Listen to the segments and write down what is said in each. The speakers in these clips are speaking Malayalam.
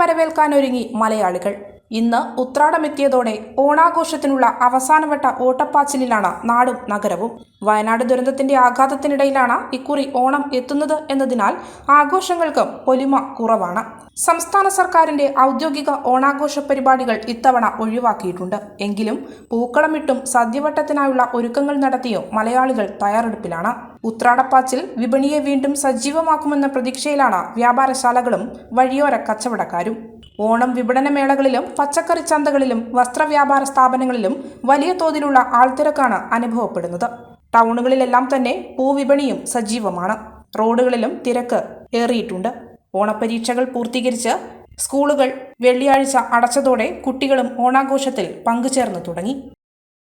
വരവേൽക്കാനൊരുങ്ങി മലയാളികൾ. ഇന്ന് ഉത്രാടമെത്തിയതോടെ ഓണാഘോഷത്തിനുള്ള അവസാനവട്ട ഓട്ടപ്പാച്ചിലിലാണ് നാടും നഗരവും. വയനാട് ദുരന്തത്തിന്റെ ആഘാതത്തിനിടയിലാണ് ഇക്കുറി ഓണം എത്തുന്നത് എന്നതിനാൽ ആഘോഷങ്ങൾക്കും പൊലിമ കുറവാണ്. സംസ്ഥാന സർക്കാരിന്റെ ഔദ്യോഗിക ഓണാഘോഷ പരിപാടികൾ ഇത്തവണ ഒഴിവാക്കിയിട്ടുണ്ട്. എങ്കിലും പൂക്കളമിട്ടും സദ്യവട്ടത്തിനായുള്ള ഒരുക്കങ്ങൾ നടത്തിയോ മലയാളികൾ തയ്യാറെടുപ്പിലാണ്. ഉത്രാടപ്പാച്ചിൽ വിപണിയെ വീണ്ടും സജീവമാക്കുമെന്ന പ്രതീക്ഷയിലാണ് വ്യാപാരശാലകളും വഴിയോര കച്ചവടക്കാരും. ഓണം വിപണന മേളകളിലും പച്ചക്കറി ചന്തകളിലും വസ്ത്രവ്യാപാര സ്ഥാപനങ്ങളിലും വലിയ തോതിലുള്ള ആൾത്തിരക്കാണ് അനുഭവപ്പെടുന്നത്. ടൗണുകളിലെല്ലാം തന്നെ പൂവിപണിയും സജീവമാണ്. റോഡുകളിലും തിരക്ക് ഏറിയിട്ടുണ്ട്. ഓണപ്പരീക്ഷകൾ പൂർത്തീകരിച്ച് സ്കൂളുകൾ വെള്ളിയാഴ്ച അടച്ചതോടെ കുട്ടികളും ഓണാഘോഷത്തിൽ പങ്കുചേർന്ന് തുടങ്ങി.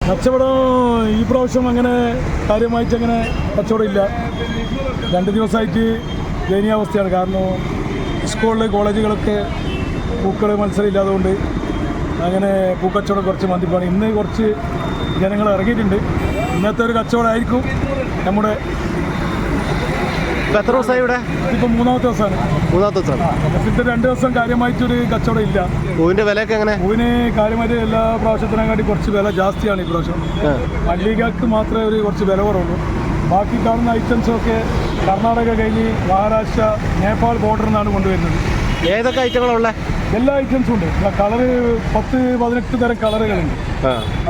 കച്ചവടം ഈ പ്രാവശ്യം അങ്ങനെ കാര്യമായിട്ട് അങ്ങനെ കച്ചവടം ഇല്ല രണ്ട് ദിവസമായിട്ട് ദയനീയാവസ്ഥയാണ് കാരണം സ്കൂളിൽ കോളേജുകളൊക്കെ പൂക്കൾ മത്സരം ഇല്ലാതുകൊണ്ട് അങ്ങനെ പൂക്കച്ചവടം കുറച്ച് മന്ദിപ്പാണ് ഇന്ന് കുറച്ച് ജനങ്ങൾ ഇറങ്ങിയിട്ടുണ്ട്. ഇന്നത്തെ ഒരു കച്ചവടമായിരിക്കും നമ്മുടെ ഇപ്പൊ എത്ര ദിവസമായി ഇവിടെ? ഇപ്പൊ മൂന്നാമത്തെ ദിവസമാണ്. മൂന്നാമത്തെ ദിവസം. ഇപ്പൊ രണ്ട് ദിവസം കാര്യമായിട്ട് ഒരു കച്ചവടം ഇല്ല. പൂവിന്റെ വിലയൊക്കെ എങ്ങനെ? പൂവിന് കാര്യമായിട്ട് എല്ലാ പ്രാവശ്യത്തിനെക്കാട്ടി കുറച്ച് വില ജാസ്തിയാണ് ഈ പ്രാവശ്യം. മല്ലികക്ക് മാത്രമേ ഒരു കുറച്ച് വില കുറവുള്ളൂ. ബാക്കി കാണുന്ന ഐറ്റംസൊക്കെ കർണാടക കഴിഞ്ഞ് മഹാരാഷ്ട്ര നേപ്പാൾ ബോർഡറിൽ നിന്നാണ് കൊണ്ടുവരുന്നത്. ഏതൊക്കെ ഐറ്റങ്ങളുള്ള എല്ലാ ഐറ്റംസും ഉണ്ട്. കളറ് പത്ത് പതിനെട്ട് തരം കളറുകളുണ്ട്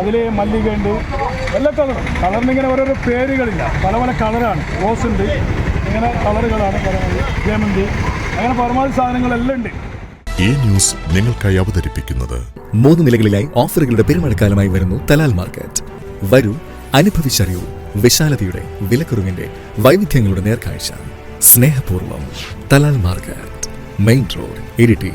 അതിൽ മല്ലിക ഉണ്ട്. എല്ലാ കളറും കളറിന് ഇങ്ങനെ ഓരോരോ പേരുകളില്ല. പല പല കളറാണ് റോസ് ഉണ്ട്. ഇങ്ങനെ കളറുകളാണ് പറയുന്നത്. ജയമന്തി അങ്ങനെ പരമാവധി സാധനങ്ങളെല്ലാം ഉണ്ട്. ഈ ന്യൂസ് നിങ്ങൾക്കായി അവതരിപ്പിക്കുന്നത് മൂന്ന് നിലകളിലായി ഓഫറുകളുടെ പെരുമഴക്കാലമായി വരുന്നു തലാൽ മാർക്കറ്റ്. വരൂ അനുഭവിച്ചറിയൂ വിശാലതയുടെ വിലക്കുറവിന്റെ വൈവിധ്യങ്ങളുടെ നേർക്കാഴ്ച. സ്നേഹപൂർവം Talal market. Main road Iritty.